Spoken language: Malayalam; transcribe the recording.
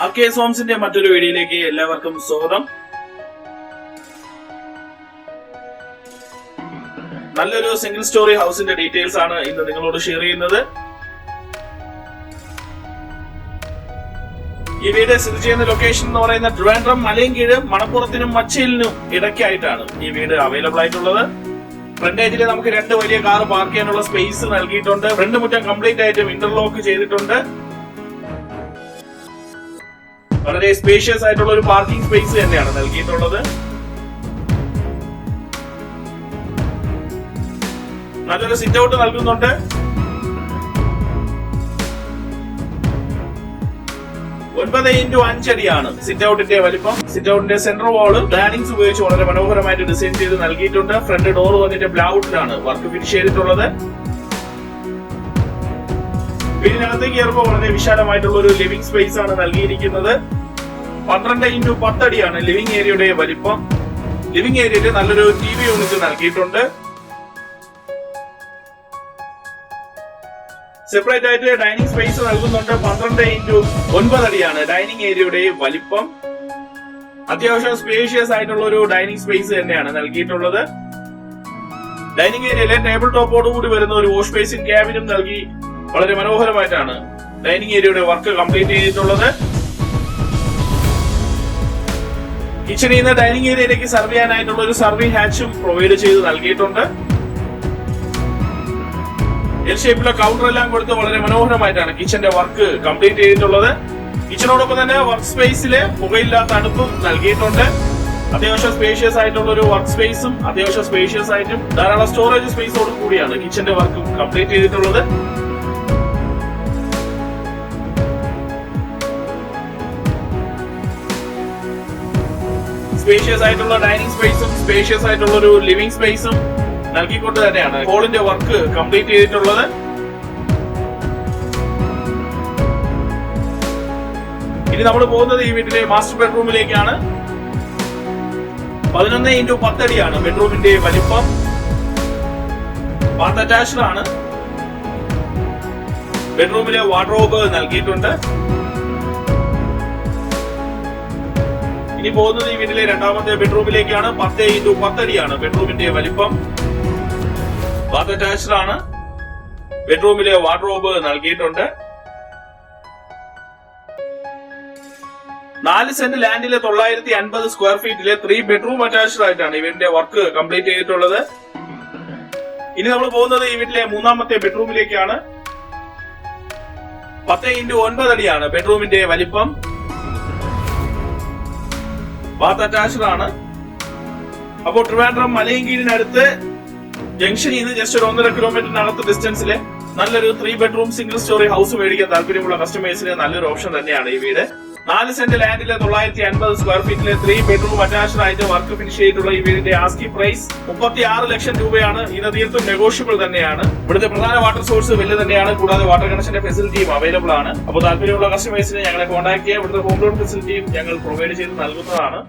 ആർ കെ സോംസിന്റെ മറ്റൊരു വീഡിയോയിലേക്ക് എല്ലാവർക്കും സ്വാഗതം. നല്ലൊരു സിംഗിൾ സ്റ്റോറി ഹൗസിന്റെ ഡീറ്റെയിൽസ് ആണ് ഇന്ന് നിങ്ങളോട് ഷെയർ ചെയ്യുന്നത്. ഈ വീട് സ്ഥിതി ചെയ്യുന്ന ലൊക്കേഷൻ എന്ന് പറയുന്ന ട്രിവാൻഡ്രം മലയൻകീഴ് മണപ്പുറത്തിനും മച്ചയിലിനും ഇടയ്ക്കായിട്ടാണ് ഈ വീട് അവൈലബിൾ ആയിട്ടുള്ളത്. ഫ്രണ്ടേജിൽ നമുക്ക് രണ്ട് വലിയ കാർ പാർക്ക് ചെയ്യാനുള്ള സ്പേസ് നൽകിയിട്ടുണ്ട്. ഫ്രണ്ട് മുറ്റം കംപ്ലീറ്റ് ആയിട്ടും ഇന്റർലോക്ക് ചെയ്തിട്ടുണ്ട്. വളരെ സ്പേഷ്യസ് ആയിട്ടുള്ള ഒരു പാർക്കിംഗ് സ്പേസ് തന്നെയാണ് നൽകിയിട്ടുള്ളത്. നല്ലൊരു സിറ്റ് ഔട്ട് നൽകുന്നുണ്ട്. ഒൻപത് ഇന്റു അഞ്ചടിയാണ് സിറ്റ് ഔട്ടിന്റെ വലിപ്പം. സിറ്റ് ഔട്ടിന്റെ സെന്റർ വാൾ പ്ലാനിങ്സ് ഉപയോഗിച്ച് വളരെ മനോഹരമായിട്ട് ഡിസൈൻ ചെയ്ത് നൽകിയിട്ടുണ്ട്. ഫ്രണ്ട് ഡോർ വന്നിട്ട് ബ്ലൗട്ടിലാണ് വർക്ക് ഫിനിഷ് ചെയ്തിട്ടുള്ളത്. വീടിനകത്തേക്ക് കയറുമ്പോൾ വളരെ വിശാലമായിട്ടുള്ള ഒരു ലിവിംഗ് സ്പേസ് ആണ് നൽകിയിരിക്കുന്നത്. പന്ത്രണ്ട് ഇന്റു പത്തടിയാണ് ലിവിംഗ് ഏരിയയുടെ വലിപ്പം. ലിവിംഗ് ഏരിയയിൽ നല്ലൊരു ടി വി യൂണിറ്റ് നൽകിയിട്ടുണ്ട്. സെപ്പറേറ്റ് ആയിട്ട് ഡൈനിങ് സ്പേസ് നൽകുന്നുണ്ട്. പന്ത്രണ്ട് ഇന്റു ഒൻപത് അടിയാണ് ഡൈനിങ് ഏരിയയുടെ വലിപ്പം. അത്യാവശ്യം സ്പേഷ്യസ് ആയിട്ടുള്ള ഒരു ഡൈനിങ് സ്പേസ് തന്നെയാണ് നൽകിയിട്ടുള്ളത്. ഡൈനിങ് ഏരിയയിലെ ടേബിൾ ടോപ്പോട് കൂടി വരുന്ന ഒരു വാഷ് ബേസിൻ ക്യാബിനും നൽകി വളരെ മനോഹരമായിട്ടാണ് ഡൈനിങ് ഏരിയയുടെ വർക്ക് കംപ്ലീറ്റ് ചെയ്തിട്ടുള്ളത്. കിച്ചണിൽ നിന്ന് ഡൈനിങ് ഏരിയയിലേക്ക് സർവ് ചെയ്യാനായിട്ടുള്ള ഒരു സർവേ ഹാച്ചും പ്രൊവൈഡ് ചെയ്ത് നൽകിയിട്ടുണ്ട്. എൽ ഷേപ്പിലെ കൗണ്ടർ എല്ലാം കൊടുത്ത് വളരെ മനോഹരമായിട്ടാണ് കിച്ചന്റെ വർക്ക് കംപ്ലീറ്റ് ചെയ്തിട്ടുള്ളത്. കിച്ചണോടൊപ്പം തന്നെ വർക്ക് സ്പേസിൽ പുകയില്ലാത്ത അടുപ്പും നൽകിയിട്ടുണ്ട്. അത്യാവശ്യം സ്പേഷ്യസ് ആയിട്ടുള്ള ഒരു വർക്ക് സ്പേസും അത്യാവശ്യം സ്പേഷ്യസ് ആയിട്ടും ധാരാളം സ്റ്റോറേജ് സ്പേസോടും കൂടിയാണ് കിച്ചന്റെ വർക്ക് കംപ്ലീറ്റ് ചെയ്തിട്ടുള്ളത്. സ്പേഷ്യസ് ആയിട്ടുള്ള ഡൈനിങ് സ്പേസും സ്പേഷ്യസ് ആയിട്ടുള്ള ഒരു ലിവിംഗ് സ്പേസും നൽകിക്കൊണ്ട് തന്നെയാണ് ഹോളിന്റെ വർക്ക് കംപ്ലീറ്റ് ചെയ്തിട്ടുള്ളത്. ഇനി നമ്മൾ പോകുന്നത് ഈ വീട്ടിലെ മാസ്റ്റർ ബെഡ്റൂമിലേക്കാണ് പതിനൊന്ന് ഇന്റു പത്തടിയാണ് ബെഡ്റൂമിന്റെ വലിപ്പം. ബാത്ത് അറ്റാച്ച്ഡ് ആണ്. ബെഡ്റൂമിലെ വാർഡ്രോബ് നൽകിയിട്ടുണ്ട്. ഇനി പോകുന്നത് ഈ വീട്ടിലെ രണ്ടാമത്തെ ബെഡ്റൂമിലേക്കാണ്. പത്ത് ഇന്റു പത്തടിയാണ് ബെഡ്റൂമിന്റെ വലിപ്പം. ബാത്ത് അറ്റാച്ച്ഡ് ആണ് ബെഡ്റൂമിലെ വാർഡ്രോബ് നൽകിയിട്ടുണ്ട്. നാല് സെന്റ് ലാൻഡിലെ തൊള്ളായിരത്തി അൻപത് സ്ക്വയർ ഫീറ്റിലെ ത്രീ ബെഡ്റൂം അറ്റാച്ച്ഡ് ആയിട്ടാണ് ഈ വീടിന്റെ വർക്ക് കംപ്ലീറ്റ് ചെയ്തിട്ടുള്ളത്. ഇനി നമ്മൾ പോകുന്നത് ഈ വീട്ടിലെ മൂന്നാമത്തെ ബെഡ്റൂമിലേക്കാണ് പത്ത് ഇന്റു ഒൻപത് അടിയാണ് ബെഡ്റൂമിന്റെ വലിപ്പം. ബാത്ത് അറ്റാച്ച്ഡ് ആണ് അപ്പോൾ ട്രിവാൻഡ്രം മലയങ്കീരിനടുത്ത് ജംഗ്ഷനിൽ നിന്ന് ജസ്റ്റ് ഒരു ഒന്നര കിലോമീറ്ററിനകത്ത് ഡിസ്റ്റൻസിൽ നല്ലൊരു three bedroom single storey house മേടിക്കാൻ താല്പര്യമുള്ള കസ്റ്റമേഴ്സിന് നല്ലൊരു ഓപ്ഷൻ തന്നെയാണ് ഈ വീട്. നാല് സെന്റ് ലാൻഡിലെ തൊള്ളായിരത്തി അൻപത് സ്ക്വയർ ഫീറ്റിലെ ത്രീ ബെഡ്റൂം അറ്റാച്ച്ഡ് ആയിട്ട് വർക്ക് ഫിനിഷ് ചെയ്തിട്ടുള്ള ഈ വീടിന്റെ ആസ്കി പ്രൈസ് മുപ്പത്തി ആറ് ലക്ഷം രൂപയാണ്. ഇത് തീർത്തും നെഗോഷ്യബിൾ തന്നെയാണ്. ഇവിടുത്തെ പ്രധാന വാട്ടർ സോഴ്സ് വലിയ തന്നെയാണ്. കൂടാതെ വാട്ടർ കണക്ഷന്റെ ഫെസിലിറ്റിയും അവൈലബിൾ ആണ്. അപ്പോൾ താല്പര്യമുള്ള കസ്റ്റമേഴ്സിനെ ഞങ്ങളെ കോൺടാക്ട് ചെയ്യുക. ഇവിടുത്തെ ഹോം ലോൺ ഫെസിലിറ്റിയും ഞങ്ങൾ പ്രൊവൈഡ് ചെയ്ത് നൽകുന്നതാണ്.